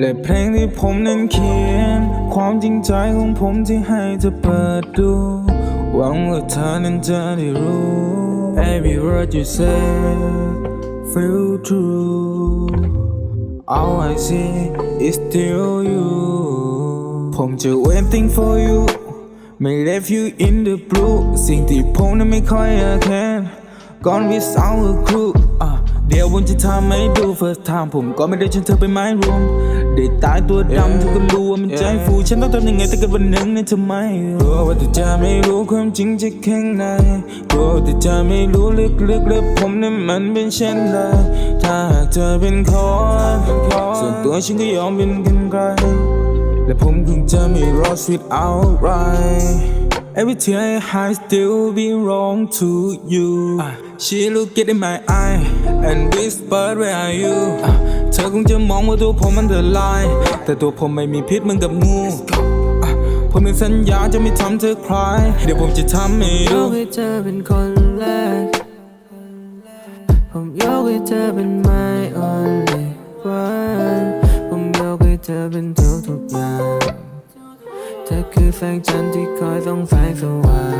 และเพลงที่ผมนั้นเขียน ความจริงใจของผมที่ให้เธอเปิดดู หวังว่าเธอนั้นจะได้รู้ Every word you say feel true All I see is still you ผมจะ waiting for you ไม่ left you in the blue สิ่งที่ผมนั้นไม่ค่อยอยากเห็น Gone without a clue อะเดี๋ยวผมจะทำให้ดู first time ผมก็ไม่ได้เชิญเธอไปไม้รวมได้ตายตัวดำเธอก็รู้ว่ามันใจฟูฉันต้องทำยังไงถ้าเกิดวันหนึ่งเนี่ยเธอไม่รู้กลัวว่าเธอจะไม่รู้ความจริงจากข้างในกลัวว่าเธอจะไม่รู้ลึกๆแล้วผมนั้นมันเป็นเช่นไรถ้าหากเธอเป็นคนส่วนตัวฉันก็ยอมเป็นกันไกลและผมคงจะไม่ lost without right Every tear I hide still be wrong to you She look it in my eye and whisper where are you อะเธอคงจะมองว่าตัวผมมันเดือดลายแต่ตัวผมไม่มีพิษเหมือนกับงูอะผมมีสัญญาจะไม่ทำเธอคลาย เดี๋ยวผมจะทำให้ยดูกให้เธอเป็นคนแรก ผมยกให้เธอเป็น my only one ผมยกให้เธอเป็นทุกทุกๆอย่างเธอคือแสงจันทร์ที่คอยส่องแสงสว่าง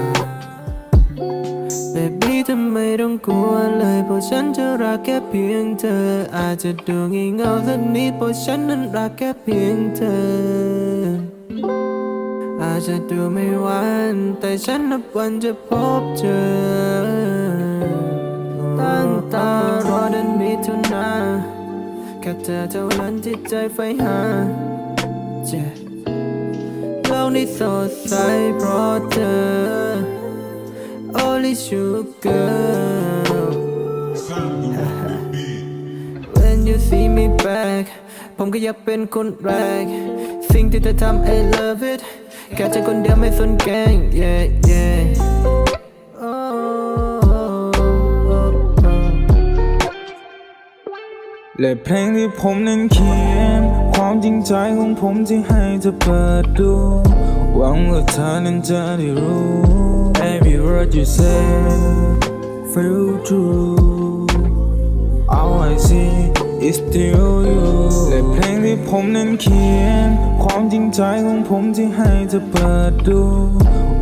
Baby ทำไมต้องกลัวเลย เพราะฉันจะรักแค่เพียงเธอ อาจจะดูงี่เง่าสักนิดเพราะฉันนั้นรักแค่เพียงเธอ อาจจะดูไม่หวานแต่ฉันนับวันจะพบเจอ ตั้งตารอเดินมิถุนาแค่เธอเท่านั้นที่ใจใฝ่หาเจ็โลกนี้สดใสเพราะเธอ Only sugar When you see me back ผมก็อยากเป็นคนแรก สิ่งที่เธอทำ I love it แค่เธอคนเดียวไม่สนแกง yeah yeah oh, oh, oh, oh. และเพลงที่ผมนั้นเขียน ความจริงใจของผมที่ให้เธอเปิดดู หวังว่าเธอนั้นจะได้รู้ word you say feel true All I see is still you และเพลงที่ผมนั้นเขียน ความจริงใจของผมที่ให้เธอเปิดดู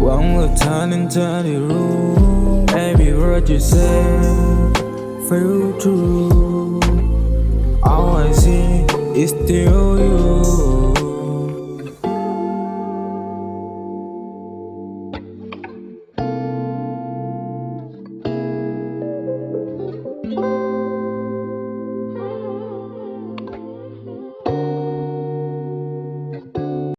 หวังว่าเธอนั้นจะได้รู้ Every word you say feel true All I see is still you